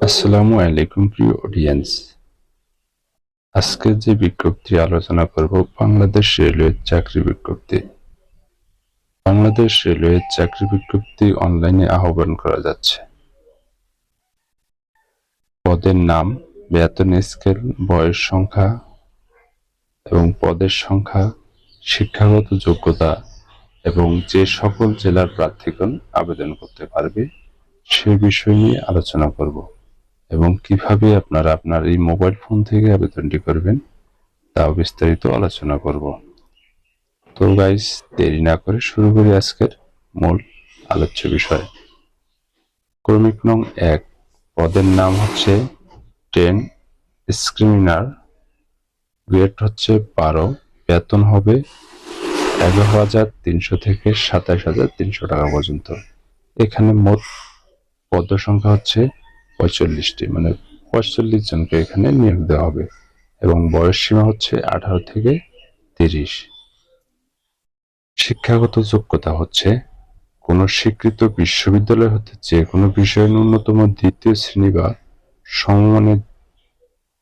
আসসালামু আলাইকুম প্রিয় অডিয়েন্স আজকে যে বিজ্ঞপ্তি আলোচনা করব বাংলাদেশ রেলওয়ের চাকরি বিজ্ঞপ্তি। বাংলাদেশ রেলওয়ের চাকরি বিজ্ঞপ্তি অনলাইনে আহ্বান করা যাচ্ছে। পদের নাম, বেতন স্কেল বয়স সংখ্যা এবং পদের সংখ্যা, শিক্ষাগত যোগ্যতা এবং যে সকল জেলার প্রার্থীগণ আবেদন করতে পারবে সে বিষয় নিয়ে আলোচনা করব। এবং কীভাবে আপনারা আপনার এই মোবাইল ফোন থেকে আবেদনটি করবেন, তাও বিস্তারিত আলোচনা করব। তো গাইস দেরি না করে শুরু করি আজকের মূল আলোচ্য বিষয়। ক্রমিক নং এক, পদের নাম হচ্ছে টেন স্ক্রিমিনার গ্রেড হচ্ছে বারো, বেতন হবে এগারো হাজার তিনশো থেকে সাতাশ হাজার তিনশো টাকা পর্যন্ত। এখানে মোট পদ সংখ্যা হচ্ছে পঁয়তাল্লিশটি মানে পঁয়তাল্লিশ জনকে এখানে নিয়োগ দেওয়া হবে এবং বয়স সীমা হচ্ছে আঠারো থেকে তিরিশ। শিক্ষাগত যোগ্যতা হচ্ছে কোনো স্বীকৃত বিশ্ববিদ্যালয় হতে যে কোনো বিষয়ে ন্যূনতম দ্বিতীয় শ্রেণি বা সমমানের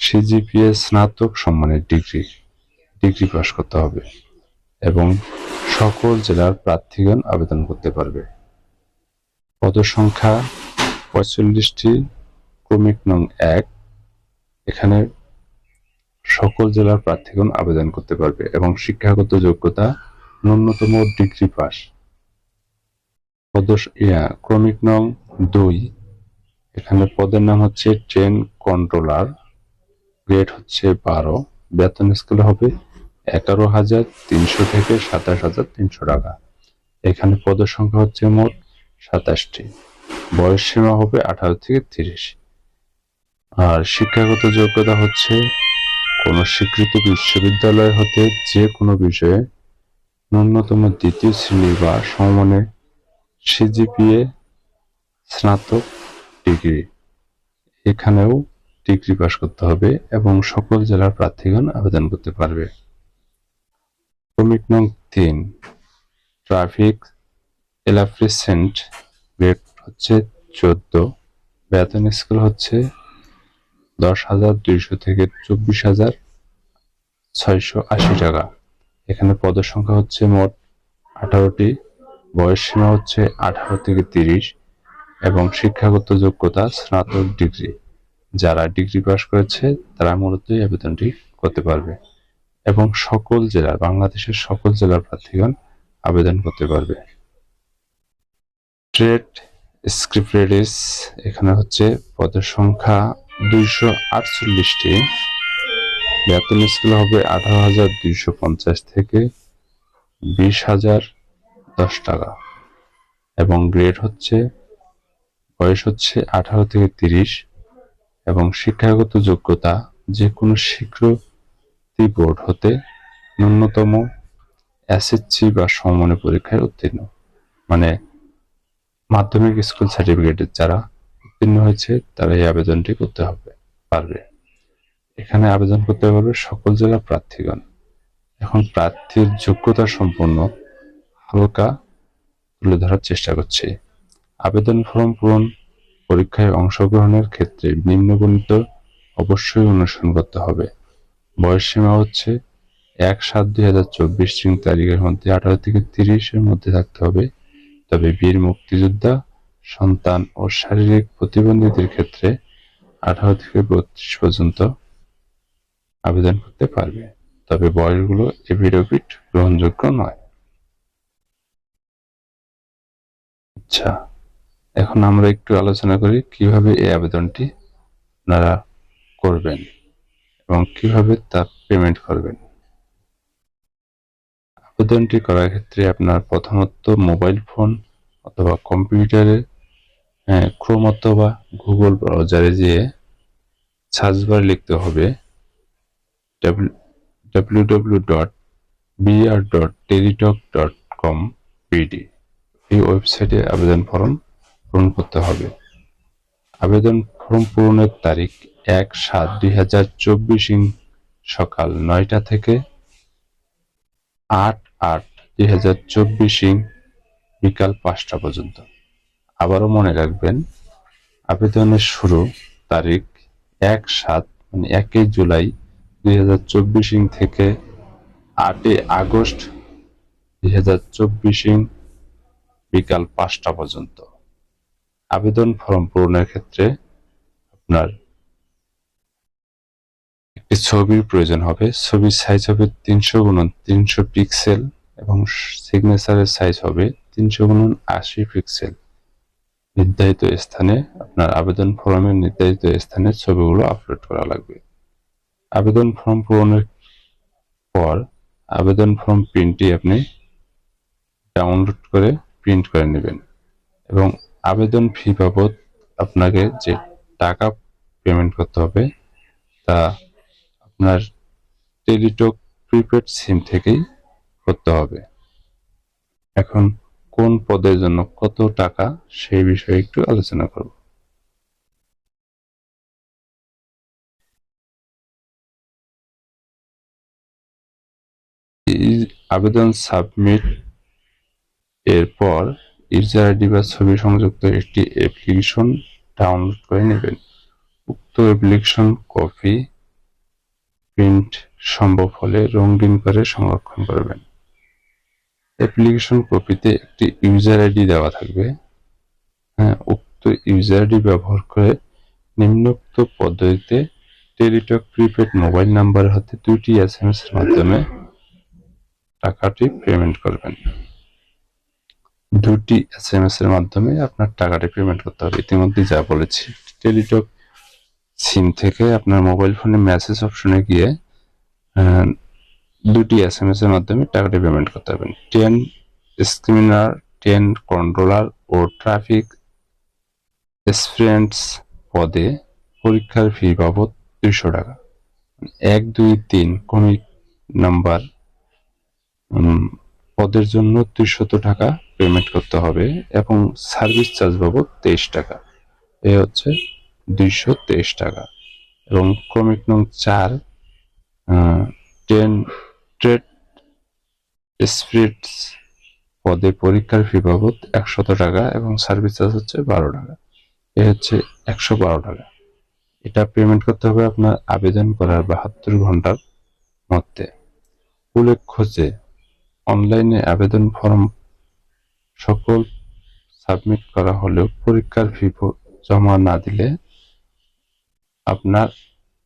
সিজিপিএ স্নাতক সম্মানের ডিগ্রি ডিগ্রি পাশ করতে হবে এবং সকল জেলার প্রার্থীগণ আবেদন করতে পারবে। পদসংখ্যা পঁয়তাল্লিশটি ক্রমিক নং এক, এখানে সকল জেলার প্রার্থীগণ আবেদন করতে পারবে এবং শিক্ষাগত যোগ্যতা ন্যূনতম ডিগ্রি পাস। ক্রমিক নং দুই, এখানে পদের নাম হচ্ছে ট্রেন কন্ট্রোলার, গ্রেড হচ্ছে বারো, বেতন স্কেল হবে এগারো হাজার তিনশো থেকে সাতাশ হাজার তিনশো টাকা। এখানে পদের সংখ্যা হচ্ছে মোট সাতাশটি। বয়স সীমা হবে আঠারো থেকে তিরিশ। আর শিক্ষাগত যোগ্যতা হচ্ছে কোন স্বীকৃত বিশ্ববিদ্যালয় হতে যে কোনো বিষয়ে ন্যূনতম দ্বিতীয় শ্রেণি বা সমমানে সিজিপিএ স্নাতক ডিগ্রি। এখানেও ডিগ্রি পাশ করতে হবে এবং সকল জেলার প্রার্থীগণ আবেদন করতে পারবে। ক্রমিক নং তিন ট্রাফিক এলাফ্রিসেন্ট গ্রেড হচ্ছে চোদ্দ। বেতন স্কেল হচ্ছে দশ হাজার দুইশো থেকে চব্বিশ হাজার ছয়শো আশি টাকা। এখানে পদের সংখ্যা হচ্ছে মোট আঠারোটি, বয়স সীমা হচ্ছে আঠারো থেকে তিরিশ, এবং শিক্ষাগত যোগ্যতা স্নাতক ডিগ্রি। যারা ডিগ্রি পাশ করেছে, তারা মূলত এই আবেদনটি করতে পারবে। এবং সকল জেলার, বাংলাদেশের সকল জেলার প্রার্থীগণ আবেদন করতে পারবে। ট্রেড স্ক্রিপ্টেডিস এখানে হচ্ছে পদের সংখ্যা দুইশো আটচল্লিশটি। বেতন স্কেল হবে আঠারো হাজার দুইশো পঞ্চাশ থেকে বিশ হাজার দশ টাকা। এবং গ্রেড হচ্ছে, বয়স হচ্ছে আঠারো থেকে তিরিশ। এবং শিক্ষাগত যোগ্যতা যে কোনো স্বীকৃতি বোর্ড হতে ন্যূনতম এসএসসি বা সমমানের পরীক্ষায় উত্তীর্ণ। মানে মাধ্যমিক স্কুল সার্টিফিকেটের যারা উত্তীর্ণ হয়েছে, তারা এই আবেদনটি করতে হবে। পারবে। এখানে আবেদন করতে পারবে সকল জেলা প্রার্থীগণ। এখন প্রার্থীর যোগ্যতা সম্পন্ন হালকা তুলে ধরার চেষ্টা করছি। আবেদন ফর্ম পূরণ পরীক্ষায় অংশগ্রহণের ক্ষেত্রে নিম্নগণিত অবশ্যই অনুসরণ করতে হবে। বয়স সীমা হচ্ছে এক সাত দুই হাজার চব্বিশ তারিখের মধ্যে আঠারো থেকে তিরিশের মধ্যে থাকতে হবে। তবে বীর মুক্তিযোদ্ধা সন্তান ও শারীরিক প্রতিবন্ধীদের ক্ষেত্রে আঠারো থেকে বত্রিশ পর্যন্ত আবেদন করতে পারবে। তবে বয়সগুলো এফিডেভিট গ্রহণযোগ্য নয়। আচ্ছা এখন আমরা একটু আলোচনা করি কীভাবে এই আবেদনটি আপনারা করবেন এবং কীভাবে তার পেমেন্ট করবেন। আবেদনটি করার ক্ষেত্রে আপনার প্রথমত মোবাইল ফোন অথবা কম্পিউটারে হ্যাঁ ক্রোম অথবা গুগল ব্রাউজারে যেয়ে সার্চ বার লিখতে হবে W W dot BR dot Teletalk dot com BD এই ওয়েবসাইটে আবেদন ফর্ম পূরণ করতে হবে। আবেদন ফর্ম পূরণের তারিখ এক সাত দুই হাজার চব্বিশ সকাল নয়টা থেকে আট আট দুই হাজার চব্বিশ বিকাল পাঁচটা পর্যন্ত। আবারও মনে রাখবেন, আবেদনের শুরু তারিখ এক সাত মানে একই জুলাই দুই হাজার চব্বিশ ইং থেকে আটই আগস্ট দুই হাজার চব্বিশ বিকাল পাঁচটা পর্যন্ত। আবেদন ফর্ম পূরণের ক্ষেত্রে আপনার একটি ছবির প্রয়োজন হবে। ছবির সাইজ হবে তিনশো গুণন তিনশো পিক্সেল এবং সিগনেচারের সাইজ হবে তিনশো গুণন আশি পিক্সেল নির্ধারিত স্থানে আপনার আবেদন ফর্মের নির্ধারিত স্থানে ছবিগুলো আপলোড করা লাগবে। আবেদন ফর্ম পূরণের পর আবেদন ফর্ম প্রিন্টটি আপনি ডাউনলোড করে প্রিন্ট করে নেবেন এবং আবেদন ফি বাবদ আপনাকে যে টাকা পেমেন্ট করতে হবে তা আপনার টেলিটক প্রিপেড সিম থেকেই করতে হবে। এখন কোন পদের জন্য কত টাকা, সেই বিষয়ে একটু আলোচনা করব। আবেদন সাবমিট এরপর ইউজার আইডি বা ছবি সংযুক্ত একটি অ্যাপ্লিকেশন ডাউনলোড করে নেবেন। উক্ত অ্যাপ্লিকেশন কপি, প্রিন্ট সম্ভব হলে রঙিন করে সংরক্ষণ করবেন। অ্যাপ্লিকেশন কপিতে একটি ইউজার আইডি দেওয়া থাকবে। হ্যাঁ উক্ত ইউজার আইডি ব্যবহার করে নিম্নোক্ত পদ্ধতিতে টেলিটক প্রিপেড মোবাইল নাম্বার হাতে দুইটি এস এম এর মাধ্যমে টাকাটি পেমেন্ট করবেন। দুটি এস এম এস এর মাধ্যমে আপনার টাকাটি পেমেন্ট করতে হবে। ইতিমধ্যে যা বলেছি টেলিটক সিম থেকে আপনার মোবাইল ফোনে মেসেজ অপশনে গিয়ে দুটি এস এম এস এর মাধ্যমে টাকাটি পেমেন্ট করতে হবে টেন স্ক্রিনার টেন কন্ট্রোলার ও ট্রাফিক এক্সপিরিয়েন্স পদে পরীক্ষার ফি বাবদ দুইশো টাকা। এক, দুই, তিন কমিক নাম্বার পদের জন্য দুইশত টাকা পেমেন্ট করতে হবে এবং সার্ভিস চার্জ বাবদ তেইশ টাকা। এ হচ্ছে দুইশো তেইশ টাকা। এবং ক্রমিক নং চার টেন ট্রেড স্পিরিটস পদে পরীক্ষার ফি বাবদ একশত টাকা এবং সার্ভিস চার্জ হচ্ছে বারো টাকা। এ হচ্ছে একশো বারো টাকা। এটা পেমেন্ট করতে হবে আপনার আবেদন করার বাহাত্তর ঘণ্টার মধ্যে। উল্লেখ্য যে অনলাইনে আবেদন ফর্ম সকল সাবমিট করা হলেও পরীক্ষার ফি জমা না দিলে আপনার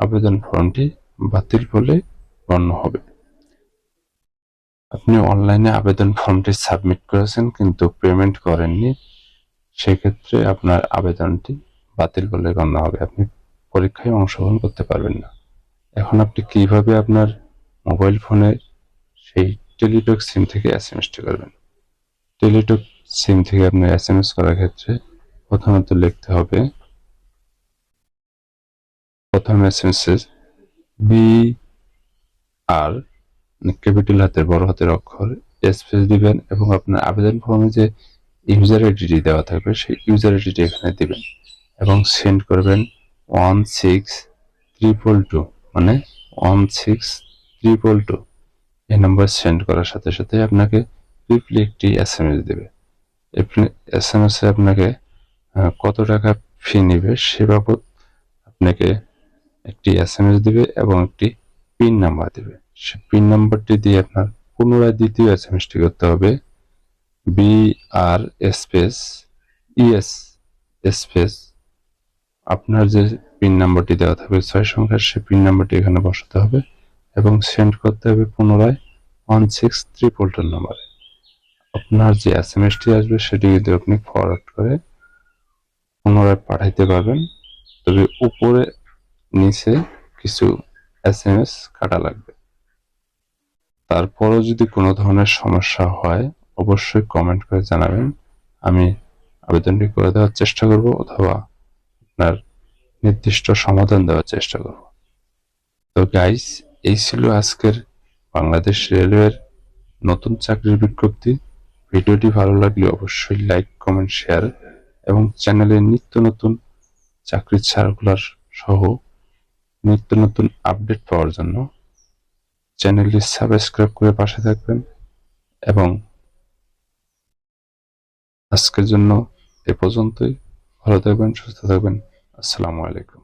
আবেদন ফর্মটি বাতিল বলে গণ্য হবে। আপনি অনলাইনে আবেদন ফর্মটি সাবমিট করেছেন কিন্তু পেমেন্ট করেননি, সেক্ষেত্রে আপনার আবেদনটি বাতিল বলে গণ্য হবে। আপনি পরীক্ষায় অংশগ্রহণ করতে পারবেন না। এখন আপনি কীভাবে আপনার মোবাইল ফোনে সেই টেলিটক সিম থেকে এস এম এসটি করবেন? টেলিটক সিম থেকে আপনার এস এম এস করার ক্ষেত্রে প্রথমত লিখতে হবে, প্রথম S M S B R capital হাতের বড় হাতের অক্ষর, স্পেস দিবেন এবং আপনার আবেদন ফর্মে যে ইউজার আইডিটি দেওয়া থাকবে, সেই ইউজার আইডিটি এখানে দিবেন এবং সেন্ড করবেন ওয়ান সিক্স ট্রিপল টু মানে ওয়ান সিক্স ট্রিপল টু এই নাম্বার সেন্ড করার সাথে সাথে আপনাকে কুইকলি একটি এস এম এস দেবে। এস এম এসে আপনাকে কত টাকা ফি নেবে সে বাবদ আপনাকে একটি এস এম এস দেবে এবং একটি পিন নাম্বার দেবে। পিন নাম্বারটি দিয়ে আপনার পুনরায় দ্বিতীয় এস এম করতে হবে। B R space ES space আপনার যে পিন নাম্বারটি দেওয়া থাকবে, ছয় সংখ্যার সে পিন নাম্বারটি এখানে বসাতে হবে এবং সেন্ড করতে হবে পুনরায় ওয়ান সিক্স ট্রিপল টু নাম্বারে আপনার যে এস এম এসটি আসবে, সেটি কিন্তু আপনি ফরওয়ার্ড করে পুনরায় পাঠাইতে পারবেন। তবে উপরে, নিচে কিছু এস এম এস কাটা লাগবে। তারপরও যদি কোনো ধরনের সমস্যা হয়, অবশ্যই কমেন্ট করে জানাবেন। আমি আবেদনটি করে দেওয়ার চেষ্টা করব অথবা আপনার নির্দিষ্ট সমাধান দেওয়ার চেষ্টা করব। তো গাইস এই ছিল আজকের বাংলাদেশ রেলওয়ের নতুন চাকরির বিজ্ঞপ্তি। ভিডিওটি ভালো লাগলে অবশ্যই লাইক কমেন্ট শেয়ার এবং চ্যানেলে নিত্য নতুন চাকরির সার্কুলার সহ নিত্য নতুন আপডেট পাওয়ার জন্য চ্যানেলটি সাবস্ক্রাইব করে পাশে থাকবেন এবং আজকের জন্য এ পর্যন্তই। ভালো থাকবেন, সুস্থ থাকবেন। আসসালামু আলাইকুম।